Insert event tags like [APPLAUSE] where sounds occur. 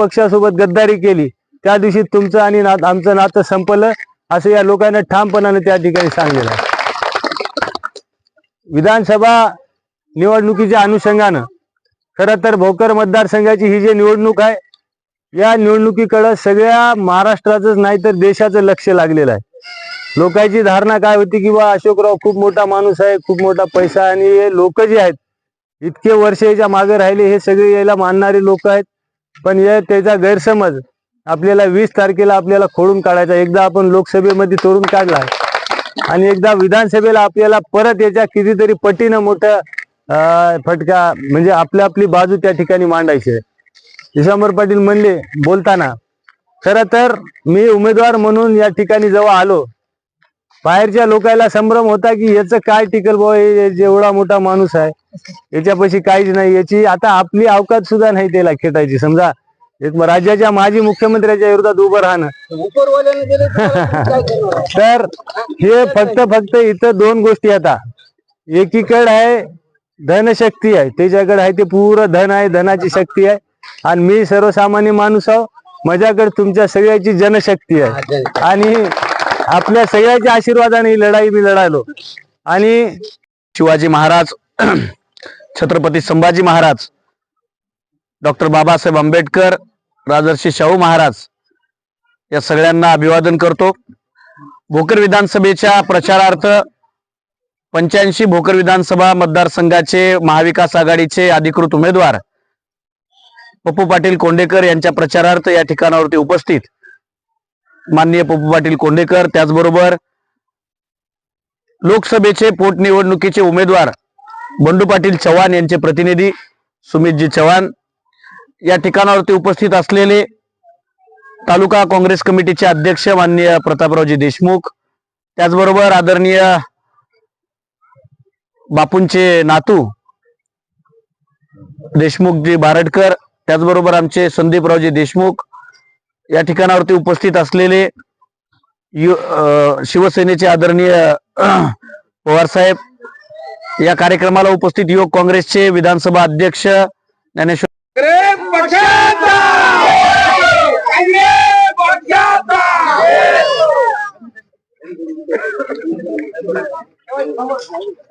पक्षासोबत गद्दारी केली त्या दिवशी तुमचं आणि ना- आमचं नातं संपलं असं या लोकांना ठामपणाने त्या ठिकाणी सांगलेलं आहे. विधानसभा निवडणुकीच्या अनुषंगानं खरं तर भोकर मतदारसंघाची ही जी निवडणूक आहे या निवडणुकीकडं सगळ्या महाराष्ट्राचंच नाही तर देशाचं लक्ष लागलेलं आहे. लोकांची धारणा काय होती की बा अशोकराव खूप मोठा माणूस आहे खूप मोठा पैसा आणि हे लोक जे आहेत इतके वर्ष याच्या मागे राहिले हे सगळे यायला मानणारे लोक आहेत. पण या त्याचा गैरसमज. आपल्याला वीस तारखेला आपल्याला खोडून काढायचा. एकदा आपण लोकसभेमध्ये तोडून काढला. आणि एकदा विधानसभेला आपल्याला परत याच्या कितीतरी पटीनं मोठं फटका म्हणजे आपली आपली बाजू त्या ठिकाणी मांडायची. आहे विश्वांबर पाटील म्हणले बोलताना खरं तर मी उमेदवार म्हणून या ठिकाणी जेव्हा आलो बाहेरच्या लोकांना संभ्रम होता की याचं काय टिकल हे जेवढा मोठा माणूस आहे याच्यापाशी काहीच नाही. याची आता आपली अवकात सुद्धा नाही त्याला खेटायची. समजा एक राज्याच्या माजी मुख्यमंत्र्याच्या विरोधात उभं राहणं? [LAUGHS] तर हे फक्त फक्त इथं दोन गोष्टी आता. एकीकडे आहे धनशक्ती आहे. त्याच्याकडे आहे ते पुरं धन आहे धनाची शक्ती आहे. आणि मी सर्वसामान्य माणूस आहो. माझ्याकडे तुमच्या सगळ्याची जनशक्ती आहे. आणि आपल्या सगळ्याच्या आशीर्वादाने लढाई मी लढायलो. आणि शिवाजी महाराज [CLEARS THROAT] छत्रपती संभाजी महाराज डॉक्टर बाबासाहेब आंबेडकर राजर्षी शाहू महाराज या सगळ्यांना अभिवादन करतो. भोकर विधानसभेच्या प्रचारार्थ पंच्याऐंशी भोकर विधानसभा मतदारसंघाचे महाविकास आघाडीचे अधिकृत उमेदवार पप्पू पाटील कोंडेकर यांच्या प्रचारार्थ या ठिकाणावरती उपस्थित. माननीय पप्पू पाटील कोंडेकर त्याचबरोबर लोकसभेचे पोटनिवडणुकीचे उमेदवार बंडू पाटील चव्हाण यांचे प्रतिनिधी सुमितजी चव्हाण. या ठिकाणावरती उपस्थित असलेले तालुका काँग्रेस कमिटीचे अध्यक्ष माननीय प्रतापरावजी देशमुख त्याचबरोबर आदरणीय बापूंचे नातू देशमुखजी बारडकर त्याचबरोबर आमचे संदीपरावजी देशमुख या ठिकाणावरती उपस्थित असलेले शिवसेनेचे आदरणीय पवारसाहेब या कार्यक्रमाला उपस्थित युवक काँग्रेसचे विधानसभा अध्यक्ष ज्ञानेश्वर